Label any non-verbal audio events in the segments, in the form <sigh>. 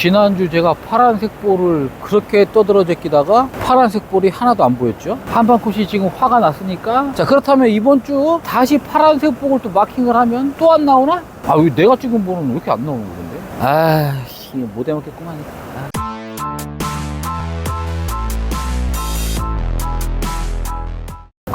지난주 제가 파란색 볼을 그렇게 떠들어 제끼다가 파란색 볼이 하나도 안 보였죠. 한방꽃이 지금 화가 났으니까 자 그렇다면 이번 주 다시 파란색 볼을 또 마킹을 하면 또 안 나오나? 아, 왜 내가 찍은 볼은 왜 이렇게 안 나오는 건데? 아, 이거 못 해먹겠구만. 아.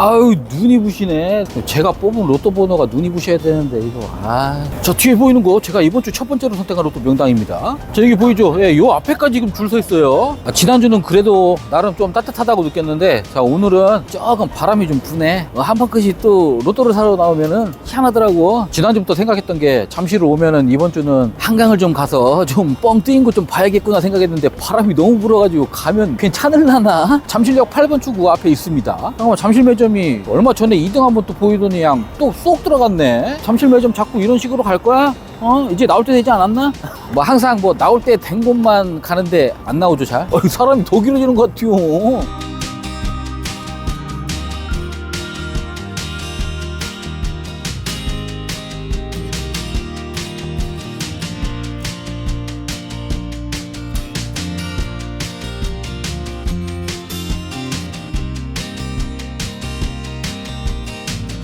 아유 눈이 부시네. 제가 뽑은 로또 번호가 눈이 부셔야 되는데 이거. 아저 뒤에 보이는 거 제가 이번 주 첫 번째로 선택한 로또 명당입니다. 저 여기 보이죠? 예, 요 앞에까지 지금 줄 서 있어요. 아, 지난주는 그래도 나름 좀 따뜻하다고 느꼈는데 자 오늘은 조금 바람이 좀 부네. 어, 한방 끝이 또 로또를 사러 나오면은 희한하더라고. 지난주부터 생각했던 게 잠시로 오면은 이번 주는 한강을 좀 가서 좀뻥 뚫린 거좀 봐야겠구나 생각했는데 바람이 너무 불어가지고 가면 괜찮을라나? 잠실역 8번 출구 앞에 있습니다. 잠깐만 잠실 매점 이 얼마 전에 2등 한번 또 보이더니 그냥 또쏙 들어갔네 잠실 매점 자꾸 이런 식으로 갈 거야? 어 이제 나올 때 되지 않았나? <laughs> 뭐 항상 뭐 나올 때 된 곳만 가는데 안 나오죠 잘? 어, <laughs> 사람이 더 길어지는 것 같아요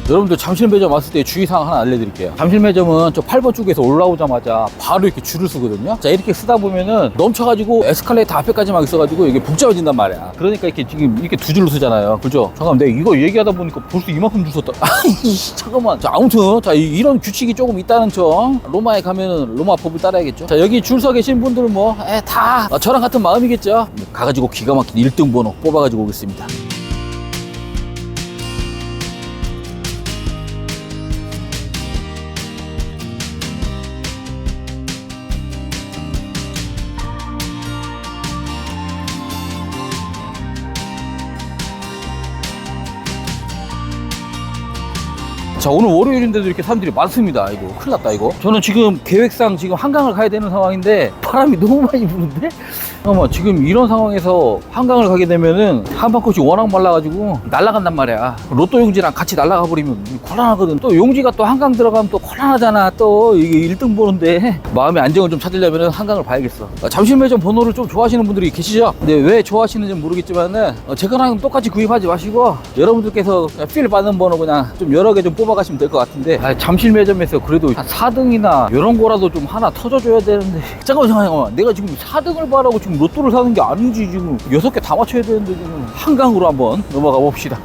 여러분들 잠실 매점 왔을 때 주의사항 하나 알려드릴게요. 잠실 매점은 저 8번 쪽에서 올라오자마자 바로 이렇게 줄을 서거든요. 자, 이렇게 쓰다 보면은 넘쳐가지고 에스컬레이터 앞에까지 막 있어가지고 이게 복잡해진단 말이야. 그러니까 이렇게 지금 이렇게 두 줄로 서잖아요. 그죠? 잠깐만, 내가 이거 얘기하다 보니까 벌써 이만큼 줄 섰다. <laughs> 아이, 잠깐만. 자, 아무튼, 자, 이- 이런 규칙이 조금 있다는 점. 로마에 가면은 로마 법을 따라야겠죠. 자, 여기 줄 서 계신 분들은 뭐, 에, 다 어, 저랑 같은 마음이겠죠. 가가지고 기가 막힌 1등 번호 뽑아가지고 오겠습니다. 자 오늘 월요일인데도 이렇게 사람들이 많습니다. 이거 큰일 났다 이거. 저는 지금 계획상 지금 한강을 가야 되는 상황인데 바람이 <laughs> 너무 많이 부는데? 잠깐만 지금 이런 상황에서 한강을 가게 되면은 한방꽃이 워낙 말라가지고 날아간단 말이야. 로또 용지랑 같이 날아가 버리면 곤란하거든. 또 용지가 또 한강 들어가면 또 곤란하잖아 또. 이게 1등 보는데. 마음의 안정을 좀 찾으려면 한강을 봐야겠어. 아, 잠실매점 번호를 좀 좋아하시는 분들이 계시죠? 근데 왜 좋아하시는지 모르겠지만은 어, 제 거랑 똑같이 구입하지 마시고 여러분들께서 필 받는 번호 그냥 좀 여러 개좀 뽑 아가시면 될 것 같은데. 아, 잠실 매점에서 그래도 한 4등이나 이런 거라도 좀 하나 터져줘야 되는데. <laughs> 잠깐만 잠깐만. 내가 지금 4등을 바라고 지금 로또를 사는 게 아니지 지금. 여섯 개다 맞춰야 되는데 지금. 한강으로 한번 넘어가 봅시다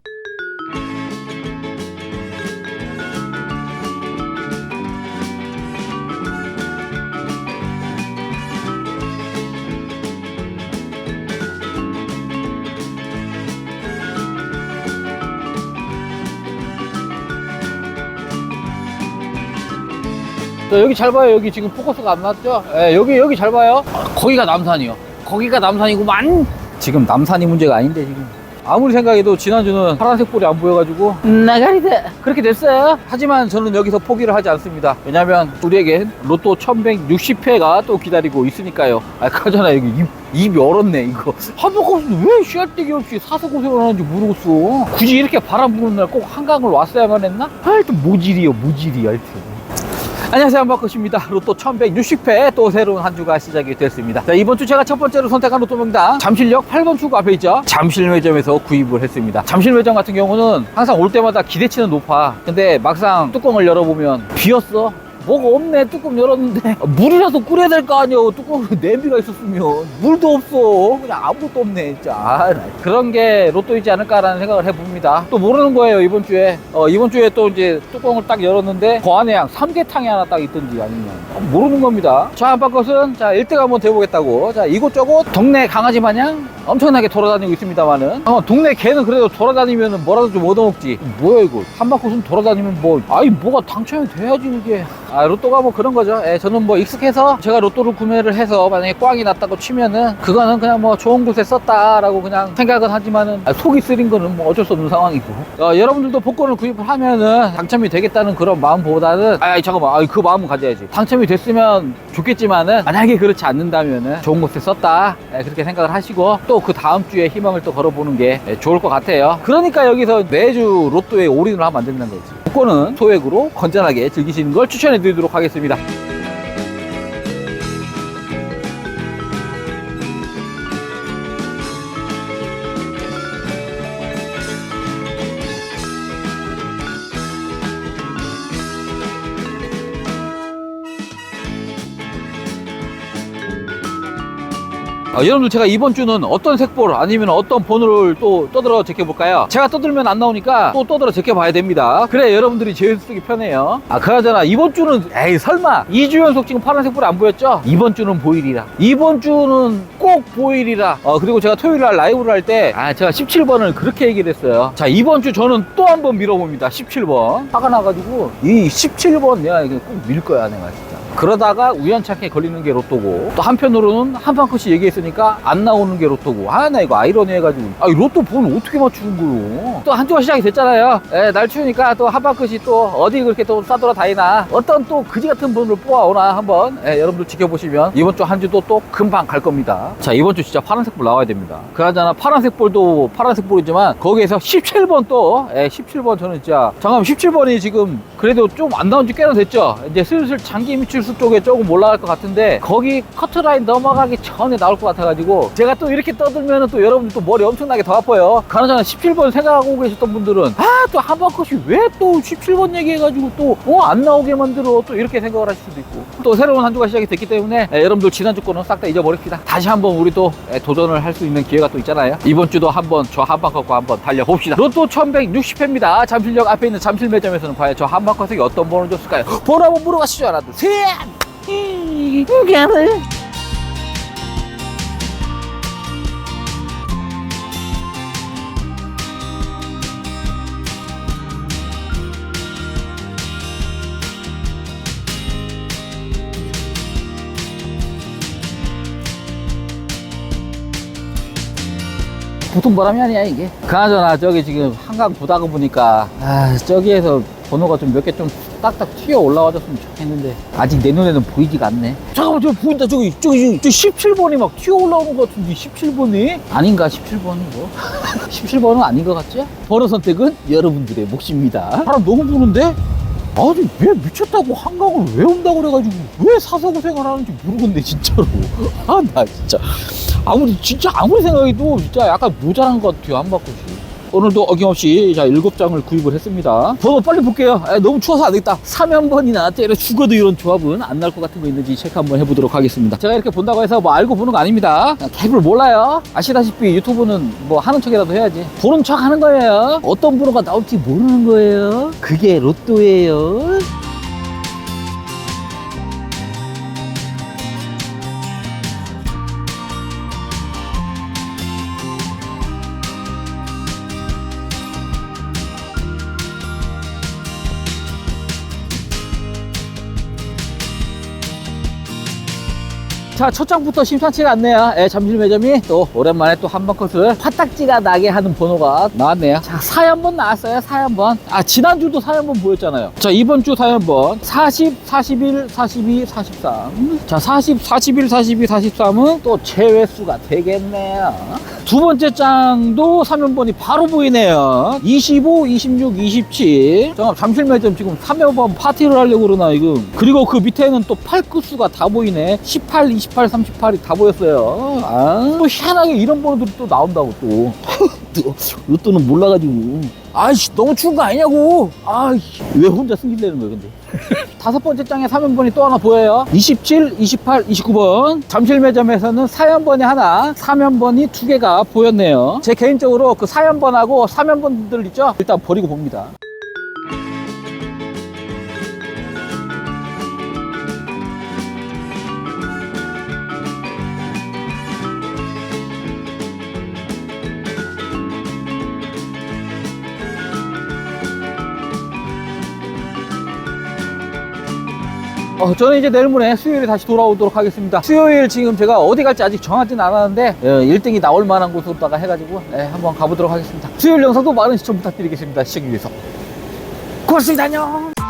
자, 여기 잘 봐요. 여기 지금 포커스가 안 났죠? 예, 여기, 여기 잘 봐요. 아, 거기가 남산이요. 거기가 남산이구만. 지금 남산이 문제가 아닌데, 지금. 아무리 생각해도 지난주는 파란색 볼이 안 보여가지고 나가리다 그렇게 됐어요 하지만 저는 여기서 포기를 하지 않습니다 왜냐면 우리에겐 로또 1160회가 또 기다리고 있으니까요 아 가잖아 여기 입, 입이 얼었네 이거 한번 없이 왜 씨알데기 없이 사서 고생을 하는지 모르겠어 굳이 이렇게 바람 부는 날 꼭 한강을 왔어야만 했나? 하여튼 모질이요 모질이 하여튼 안녕하세요. 한바컷입니다. 로또 1160회 또 새로운 한 주가 시작이 됐습니다. 자 이번 주 제가 첫 번째로 선택한 로또 명당 잠실역 8번 출구 앞에 있죠? 잠실매점에서 구입을 했습니다. 잠실매점 같은 경우는 항상 올 때마다 기대치는 높아. 근데 막상 뚜껑을 열어보면 비었어 뭐가 없네 뚜껑 열었는데. 물이라도 끓여야 될 거 아니야 뚜껑에 냄비가 있었으면. 물도 없어. 그냥 아무것도 없네 진짜. 아, 나 그런 게 로또이지 않을까라는 생각을 해봅니다. 또 모르는 거예요 이번 주에. 어, 이번 주에 또 이제 뚜껑을 딱 열었는데 그 안에 양 삼계탕이 하나 딱 있던지 아니면. 어, 모르는 겁니다. 자 한바것은 자 1등 한번 돼보겠다고. 자 이곳저곳 동네 강아지 마냥 엄청나게 돌아다니고 있습니다만은 어, 동네 개는 그래도 돌아다니면 뭐라도 좀 얻어먹지. 뭐야 이거. 한바꽃은 돌아다니면 뭐. 아이 뭐가 당첨이 돼야지 이게 아 로또가 뭐 그런 거죠. 예, 저는 뭐 익숙해서 제가 로또를 구매를 해서 만약에 꽝이 났다고 치면은 그거는 그냥 뭐 좋은 곳에 썼다라고 그냥 생각은 하지만은 아, 속이 쓰린 거는 뭐 어쩔 수 없는 상황이고. 어, 여러분들도 복권을 구입을 하면은 당첨이 되겠다는 그런 마음보다는 아 잠깐만. 아, 그 마음은 가져야지. 당첨이 됐으면 좋겠지만은 만약에 그렇지 않는다면은 좋은 곳에 썼다. 예, 그렇게 생각을 하시고 또 그 다음 주에 희망을 또 걸어보는 게 예, 좋을 것 같아요. 그러니까 여기서 매주 로또에 올인을 하면 안 된다는 거지. 복권은 소액으로 건전하게 즐기시는 걸 추천해 드리도록 하겠습니다 아, 여러분들 제가 이번 주는 어떤 색볼 아니면 어떤 번호를 또 떠들어 제껴볼까요? 제가 떠들면 안 나오니까 또 떠들어 제껴봐야 됩니다. 그래 여러분들이 제일 쓰기 편해요. 아 그나저나 이번 주는 에이 설마 2주 연속 지금 파란색 볼이 안 보였죠? 이번 주는 보일이라. 이번 주는 꼭 보일이라. 어 그리고 제가 토요일 날 라이브를 할 때 아 제가 17번을 그렇게 얘기를 했어요. 자 이번 주 저는 또 한 번 밀어봅니다. 17번. 화가 나가지고 이 17번 내가 이거 꼭 밀 거야 내가. 그러다가 우연찮게 걸리는 게 로또고 또 한편으로는 한 판 컷이 얘기했으니까 안 나오는 게 로또고. 아나 이거 아이러니 해가지고. 아이 로또 번 어떻게 맞추는 거요? 또 한 주가 시작이 됐잖아요. 예, 날 추우니까 또 한 판 컷이 또 어디 그렇게 또 싸돌아 다니나. 어떤 또 그지 같은 분을 뽑아오나 한번 예, 여러분들 지켜보시면 이번 주 한 주도 또 금방 갈 겁니다. 자 이번 주 진짜 파란색 볼 나와야 됩니다. 그나저나 파란색 볼도 파란색 볼이지만 거기에서 17번 또 예, 17번 저는 진짜 잠깐만 17번이 지금 그래도 좀 안 나온 지 꽤나 됐죠? 이제 슬슬 장기 미 출수 쪽에 조금 올라갈 것 같은데 거기 커트라인 넘어가기 전에 나올 것 같아가지고 제가 또 이렇게 떠들면 또 여러분들 또 머리 엄청나게 더 아파요. 그나저나 17번 생각하고 계셨던 분들은 아 또 한번컷이 왜 또 17번 얘기해가지고 또어안 나오게 만들어 또 이렇게 생각을 하실 수도 있고. 또 새로운 한 주가 시작이 됐기 때문에 예, 여러분들 지난주 거는 싹 다 잊어버립시다. 다시 한번 우리 또 예, 도전을 할 수 있는 기회가 또 있잖아요. 이번 주도 한번 저 한방컷과 한번 달려봅시다. 로또 1160회입니다. 잠실역 앞에 있는 잠실 매점에서는 과연 저 한방컷에게 어떤 번호를 줬을까요? 번호 한번 물어가시죠 하나 둘셋 이게를. 보통 바람이 아니야 이게. 그나저나 저기 지금 한강 보다가 보니까 아 저기에서 번호가 좀 몇 개좀 딱딱 튀어 올라와줬으면 좋겠는데 아직 내 눈에는 보이지가 않네. 잠깐만 저 보인다. 저기 저기 저 17번이 막 튀어 올라오는 것 같은데 17번이? 아닌가 17번이 뭐? <laughs> 17번은 아닌 것 같죠? 번호 선택은 여러분들의 몫입니다. 바람 너무 부는데? 아니 왜 미쳤다고 한강을 왜 온다고 그래가지고 왜 사서 고생을 하는지 모르겠네 진짜로. <laughs> 아 나 진짜. 아무리 진짜 아무리 생각해도 진짜 약간 모자란 것 같아요 한 바퀴씩 오늘도 어김없이 자 일곱 장을 구입을 했습니다. 번호 빨리 볼게요. 에, 너무 추워서 안 되겠다. 3연번이나 때려 죽어도 이런 조합은 안 나올 것 같은 거 있는지 체크 한번 해보도록 하겠습니다. 제가 이렇게 본다고 해서 뭐 알고 보는 거 아닙니다. 캡을 몰라요. 아시다시피 유튜브는 뭐 하는 척이라도 해야지. 보는 척 하는 거예요. 어떤 번호가 나올지 모르는 거예요. 그게 로또예요 자, 첫 장부터 심상치가 않네요. 예, 잠실 매점이 또 오랜만에 또 한번 컷을 파딱지가 나게 하는 번호가 나왔네요. 자, 4연번 나왔어요. 4연번. 아, 지난주도 4연번 보였잖아요. 자, 이번 주 4연번. 40, 41, 42, 43. 자, 40, 41, 42, 43은 또 제외수가 되겠네요. 두 번째 장도 3연번이 바로 보이네요. 25, 26, 27. 잠깐 잠실 매점 지금 3연번 파티를 하려고 그러나, 이거. 그리고 그 밑에는 또 8구수가 다 보이네. 18, 28, 38이 다 보였어요. 아, 또 희한하게 이런 번호들이 또 나온다고 또. <laughs> 또 로또는 몰라가지고. 아이씨, 너무 추운 거 아니냐고. 아이씨, 왜 혼자 승질내는 거야, 근데. <laughs> 다섯 번째 장에 3연번이 또 하나 보여요. 27, 28, 29번. 잠실 매점에서는 4연번이 하나, 3연번이 두 개가 보였네요. 제 개인적으로 그 4연번하고 3연번들 있죠? 일단 버리고 봅니다. 어, 저는 이제 내일 모레 수요일에 다시 돌아오도록 하겠습니다. 수요일 지금 제가 어디 갈지 아직 정하진 않았는데 어, 1등이 나올 만한 곳으로다가 해가지고 네, 한번 가보도록 하겠습니다. 수요일 영상도 많은 시청 부탁드리겠습니다. 시청해 주셔서 고맙습니다. 안녕.